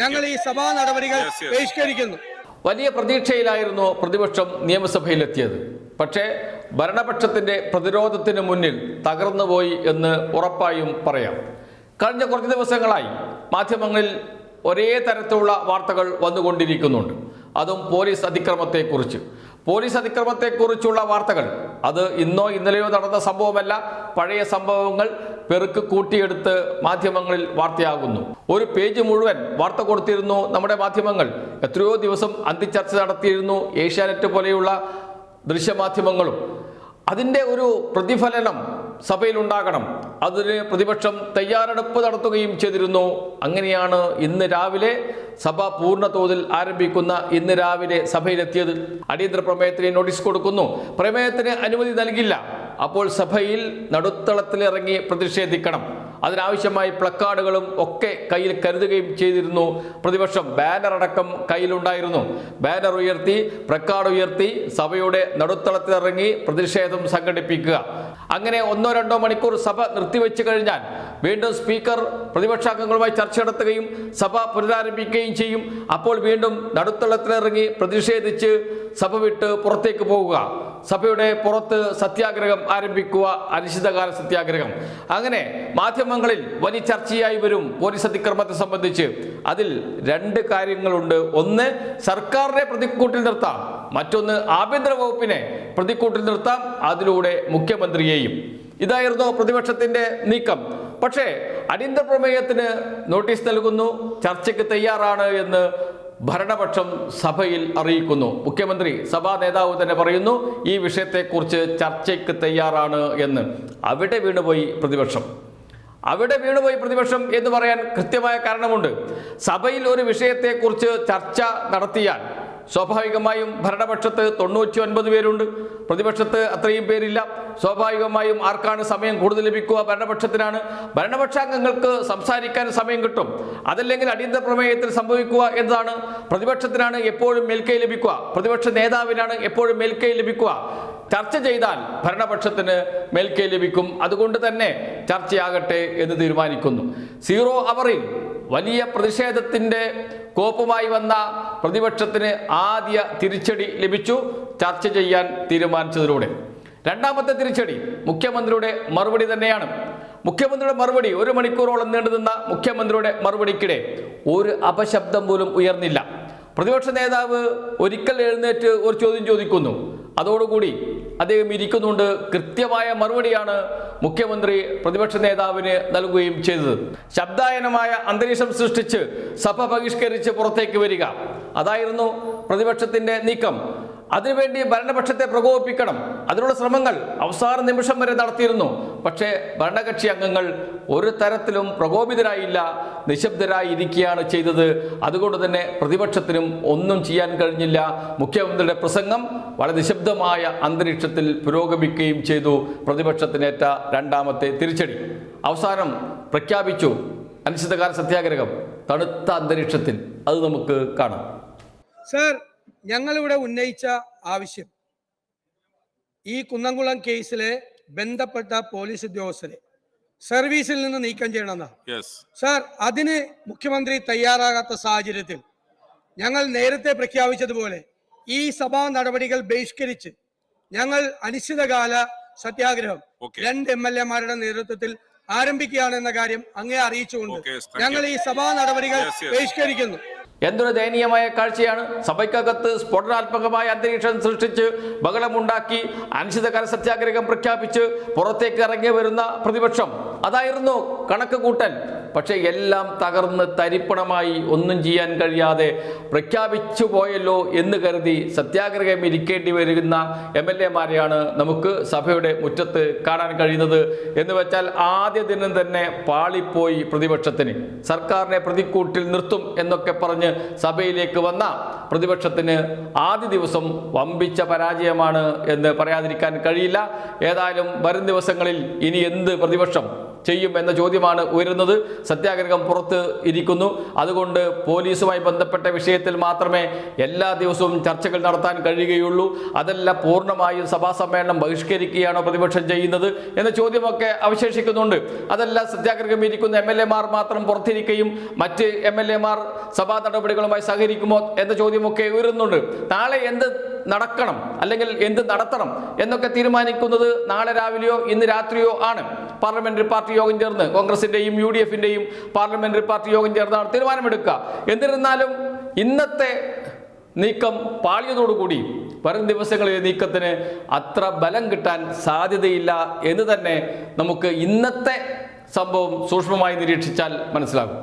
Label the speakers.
Speaker 1: ഞങ്ങൾ ഈ സഭാ നടപടികൾ. ബഹിഷ്കരിക്കുന്നു.
Speaker 2: വലിയ പ്രതീക്ഷയിലായിരുന്നു പ്രതിപക്ഷം നിയമസഭയിലെത്തിയത്. പക്ഷേ ഭരണപക്ഷത്തിന്റെ പ്രതിരോധത്തിന് മുന്നിൽ തകർന്നുപോയി എന്ന് ഉറപ്പായും പറയാം. കഴിഞ്ഞ കുറച്ച് ദിവസങ്ങളായി മാധ്യമങ്ങളിൽ ഒരേ തരത്തിലുള്ള വാർത്തകൾ വന്നുകൊണ്ടിരിക്കുന്നുണ്ട്. അതും പോലീസ് അതിക്രമത്തെക്കുറിച്ച്. പോലീസ് അതിക്രമത്തെക്കുറിച്ചുള്ള വാർത്തകൾ. അത് ഇന്നോ ഇന്നലെയോ നടന്ന സംഭവമല്ല പഴയ സംഭവങ്ങൾ പെറുക്ക് കൂട്ടിയെടുത്ത് മാധ്യമങ്ങളിൽ വാർത്തയാകുന്നു. ഒരു പേജ് മുഴുവൻ വാർത്ത കൊടുത്തിരുന്നു നമ്മുടെ മാധ്യമങ്ങൾ. എത്രയോ ദിവസം അന്തിച്ചർച്ച നടത്തിയിരുന്നു ഏഷ്യാനെറ്റ് പോലെയുള്ള ദൃശ്യമാധ്യമങ്ങളും. അതിന്റെ ഒരു പ്രതിഫലനം സഭയിലുണ്ടാകണം. അതിന് പ്രതിപക്ഷം തയ്യാറെടുപ്പ് നടത്തുകയും ചെയ്തിരുന്നു. അങ്ങനെയാണ് ഇന്ന് രാവിലെ സഭ പൂർണ തോതിൽ ആരംഭിക്കുന്ന ഇന്ന് രാവിലെ സഭയിലെത്തിയത്. അടിയന്തര പ്രമേയത്തിന് നോട്ടീസ് കൊടുക്കുന്നു. പ്രമേയത്തിന് അനുമതി നൽകില്ല. അപ്പോൾ സഭയിൽ നടുത്തളത്തിലിറങ്ങി പ്രതിഷേധിക്കണം. അതിനാവശ്യമായി പ്ലക്കാർഡുകളും ഒക്കെ കയ്യിൽ കരുതുകയും ചെയ്തിരുന്നു. പ്രതിപക്ഷം ബാനർ അടക്കം കയ്യിലുണ്ടായിരുന്നു. ബാനർ ഉയർത്തി പ്ലക്കാർഡ് ഉയർത്തി സഭയുടെ നടുത്തളത്തിലിറങ്ങി പ്രതിഷേധം സംഘടിപ്പിക്കുക. അങ്ങനെ ഒന്നോ രണ്ടോ മണിക്കൂർ സഭ നിർത്തിവെച്ച് കഴിഞ്ഞാൽ വീണ്ടും സ്പീക്കർ പ്രതിപക്ഷാംഗങ്ങളുമായി ചർച്ച നടത്തുകയും സഭ പുനരാരംഭിക്കുകയും ചെയ്യും. അപ്പോൾ വീണ്ടും നടുത്തളത്തിലിറങ്ങി പ്രതിഷേധിച്ച് സഭ വിട്ട് പുറത്തേക്ക് പോവുക. സഭയുടെ പുറത്ത് സത്യാഗ്രഹം ആരംഭിക്കുക അനിശ്ചിതകാല സത്യാഗ്രഹം. അങ്ങനെ മാധ്യമങ്ങളിൽ വലിയ ചർച്ചയായി വരും പോലീസ് അതിക്രമത്തെ സംബന്ധിച്ച്. അതിൽ രണ്ട് കാര്യങ്ങളുണ്ട്. ഒന്ന് സർക്കാരിനെ പ്രതിക്കൂട്ടിൽ നിർത്താം. മറ്റൊന്ന് ആഭ്യന്തര വകുപ്പിനെ പ്രതിക്കൂട്ടിൽ നിർത്താം. അതിലൂടെ മുഖ്യമന്ത്രിയെയും. ഇതായിരുന്നു പ്രതിപക്ഷത്തിന്റെ നീക്കം. പക്ഷേ അടിയന്തര പ്രമേയത്തിന് നോട്ടീസ് നൽകുന്നു. ചർച്ചയ്ക്ക് തയ്യാറാണ് എന്ന് ഭരണപക്ഷം സഭയിൽ അറിയിക്കുന്നു. മുഖ്യമന്ത്രി സഭാ നേതാവ് തന്നെ പറയുന്നു ഈ വിഷയത്തെക്കുറിച്ച് ചർച്ചയ്ക്ക് തയ്യാറാണ് എന്ന്. അവിടെ വീണുപോയി പ്രതിപക്ഷം. അവിടെ വീണുപോയി പ്രതിപക്ഷം എന്ന് പറയാൻ കൃത്യമായ കാരണമുണ്ട്. സഭയിൽ ഒരു വിഷയത്തെക്കുറിച്ച് ചർച്ച നടത്തിയാൽ സ്വാഭാവികമായും ഭരണപക്ഷത്ത് തൊണ്ണൂറ്റി ഒൻപത് പേരുണ്ട്. പ്രതിപക്ഷത്ത് അത്രയും പേരില്ല. സ്വാഭാവികമായും ആർക്കാണ് സമയം കൂടുതൽ ലഭിക്കുക? ഭരണപക്ഷത്തിനാണ്. ഭരണപക്ഷാംഗങ്ങൾക്ക് സംസാരിക്കാൻ സമയം കിട്ടും. അതല്ലെങ്കിൽ അടിയന്തര പ്രമേയത്തിൽ സംഭവിക്കുക എന്നതാണ്. പ്രതിപക്ഷത്തിനാണ് എപ്പോഴും മേൽക്കൈ ലഭിക്കുക. പ്രതിപക്ഷ നേതാവിനാണ് എപ്പോഴും മേൽക്കൈ ലഭിക്കുക. ചർച്ച ചെയ്താൽ ഭരണപക്ഷത്തിന് മേൽക്കൈ ലഭിക്കും. അതുകൊണ്ട് തന്നെ ചർച്ചയാകട്ടെ എന്ന് തീരുമാനിക്കുന്നു. സീറോ അവറിൽ വലിയ പ്രതിഷേധത്തിന്റെ കോപ്പുമായി വന്ന പ്രതിപക്ഷത്തിന് ആദ്യ തിരിച്ചടി ലഭിച്ചു. ചർച്ച ചെയ്യാൻ തീരുമാനിച്ചതിലൂടെ. രണ്ടാമത്തെ തിരിച്ചടി മുഖ്യമന്ത്രിയുടെ മറുപടി തന്നെയാണ്. മുഖ്യമന്ത്രിയുടെ മറുപടി ഒരു മണിക്കൂറോളം നീണ്ടുനിന്ന മുഖ്യമന്ത്രിയുടെ മറുപടിക്കിടെ ഒരു അപശബ്ദം പോലും ഉയർന്നില്ല. പ്രതിപക്ഷ നേതാവ് ഒരിക്കൽ എഴുന്നേറ്റ് ഒരു ചോദ്യം ചോദിക്കുന്നു. അതോടുകൂടി അദ്ദേഹം ഇരിക്കുന്നുണ്ട്. കൃത്യമായ മറുപടിയാണ് മുഖ്യമന്ത്രി പ്രതിപക്ഷ നേതാവിന് നൽകുകയും ചെയ്തത്. ശബ്ദായനമായ അന്തരീക്ഷം സൃഷ്ടിച്ച് സഭ ബഹിഷ്കരിച്ച് പുറത്തേക്ക് വരിക. അതായിരുന്നു പ്രതിപക്ഷത്തിന്റെ നീക്കം. അതിനുവേണ്ടി ഭരണപക്ഷത്തെ പ്രകോപിപ്പിക്കണം. അതിനുള്ള ശ്രമങ്ങൾ അവസാന നിമിഷം വരെ നടത്തിയിരുന്നു. പക്ഷേ ഭരണകക്ഷി അംഗങ്ങൾ ഒരു തരത്തിലും പ്രകോപിതരായില്ല നിശബ്ദരായി ഇരിക്കുകയാണ് ചെയ്തത്. അതുകൊണ്ട് തന്നെ പ്രതിപക്ഷത്തിനും ഒന്നും ചെയ്യാൻ കഴിഞ്ഞില്ല. മുഖ്യമന്ത്രിയുടെ പ്രസംഗം വളരെ നിശബ്ദമായ അന്തരീക്ഷത്തിൽ പുരോഗമിക്കുകയും ചെയ്തു. പ്രതിപക്ഷത്തിനേറ്റ രണ്ടാമത്തെ തിരിച്ചടി. അവസാനം പ്രഖ്യാപിച്ചു. അനിശ്ചിതകാല സത്യാഗ്രഹം. തണുത്ത അന്തരീക്ഷത്തിൽ. അത് നമുക്ക് കാണാം.
Speaker 1: സർ ഞങ്ങളിവിടെ ഉന്നയിച്ച ആവശ്യം ഈ കുന്നംകുളം കേസിലെ ബന്ധപ്പെട്ട പോലീസ് ഉദ്യോഗസ്ഥരെ സർവീസിൽ നിന്ന് നീക്കം ചെയ്യണമെന്നാണ്
Speaker 3: സാർ
Speaker 1: സർ അതിന് മുഖ്യമന്ത്രി തയ്യാറാകാത്ത സാഹചര്യത്തിൽ ഞങ്ങൾ നേരത്തെ പ്രഖ്യാപിച്ചതുപോലെ ഈ സഭാ നടപടികൾ ബഹിഷ്കരിച്ച് ഞങ്ങൾ അനിശ്ചിതകാല സത്യാഗ്രഹം. രണ്ട് എം എൽ എമാരുടെ നേതൃത്വത്തിൽ ആരംഭിക്കുകയാണ് എന്ന കാര്യം അങ്ങേ അറിയിച്ചുകൊണ്ട്. ഞങ്ങൾ ഈ സഭാ നടപടികൾ. ബഹിഷ്കരിക്കുന്നു
Speaker 2: എന്തൊരു ദയനീയമായ കാഴ്ചയാണ്. സഭയ്ക്കകത്ത് സ്ഫോടനാത്മകമായ അന്തരീക്ഷം സൃഷ്ടിച്ച് ബഹളമുണ്ടാക്കി അനിശ്ചിതകാല സത്യാഗ്രഹം പ്രഖ്യാപിച്ച് പുറത്തേക്ക് ഇറങ്ങി വരുന്ന പ്രതിപക്ഷം. അതായിരുന്നു കണക്ക് കൂട്ടൽ പക്ഷേ എല്ലാം തകർന്ന് തരിപ്പണമായി ഒന്നും ചെയ്യാൻ കഴിയാതെ പ്രഖ്യാപിച്ചു പോയല്ലോ എന്ന് കരുതി സത്യാഗ്രഹം ഇരിക്കേണ്ടി വരുന്ന എം എൽ എമാരെയാണ് നമുക്ക് സഭയുടെ മുറ്റത്ത് കാണാൻ കഴിയുന്നത് എന്ന് വെച്ചാൽ ആദ്യ ദിനം തന്നെ പാളിപ്പോയി പ്രതിപക്ഷത്തിന്. സർക്കാരിനെ പ്രതിക്കൂട്ടിൽ നിർത്തും എന്നൊക്കെ പറഞ്ഞ് സഭയിലേക്ക് വന്ന പ്രതിപക്ഷത്തിന് ആദ്യ ദിവസം വമ്പിച്ച പരാജയമാണ് എന്ന് പറയാതിരിക്കാൻ കഴിയില്ല. ഏതായാലും വരും ദിവസങ്ങളിൽ ഇനി എന്ത് പ്രതിപക്ഷം ചെയ്യും എന്ന ചോദ്യമാണ് ഉയരുന്നത്. സത്യാഗ്രഹം പുറത്ത് ഇരിക്കുന്നു. അതുകൊണ്ട് പോലീസുമായി ബന്ധപ്പെട്ട വിഷയത്തിൽ മാത്രമേ എല്ലാ ദിവസവും ചർച്ചകൾ നടത്താൻ കഴിയുകയുള്ളൂ. അതല്ല പൂർണമായും സഭാ സമ്മേളനം ബഹിഷ്കരിക്കുകയാണോ പ്രതിപക്ഷം ചെയ്യുന്നത് എന്ന ചോദ്യമൊക്കെ അവശേഷിക്കുന്നുണ്ട്. അതല്ല സത്യാഗ്രഹം ഇരിക്കുന്ന എം എൽ മാത്രം പുറത്തിരിക്കുകയും മറ്റ് എം എൽ എമാർ സഭാ നടപടികളുമായി സഹകരിക്കുമോ എന്ന ചോദ്യമൊക്കെ ഉയരുന്നുണ്ട്. നാളെ എന്ത് നടക്കണം അല്ലെങ്കിൽ എന്ത് നടത്തണം എന്നൊക്കെ തീരുമാനിക്കുന്നത് നാളെ രാവിലെയോ ഇന്ന് രാത്രിയോ ആണ്. പാർലമെന്ററി പാർട്ടി യോഗം ചേർന്ന് കോൺഗ്രസിന്റെയും യു ഡി എഫിന്റെയും പാർലമെന്ററി പാർട്ടി യോഗം ചേർന്നാണ് തീരുമാനമെടുക്കുക എന്നിരുന്നാലും ഇന്നത്തെ നീക്കം പാളിയതോടുകൂടി വരും ദിവസങ്ങളിലെ നീക്കത്തിന് അത്ര ബലം കിട്ടാൻ സാധ്യതയില്ല എന്ന് തന്നെ നമുക്ക് ഇന്നത്തെ സംഭവം സൂക്ഷ്മമായി നിരീക്ഷിച്ചാൽ മനസ്സിലാകും.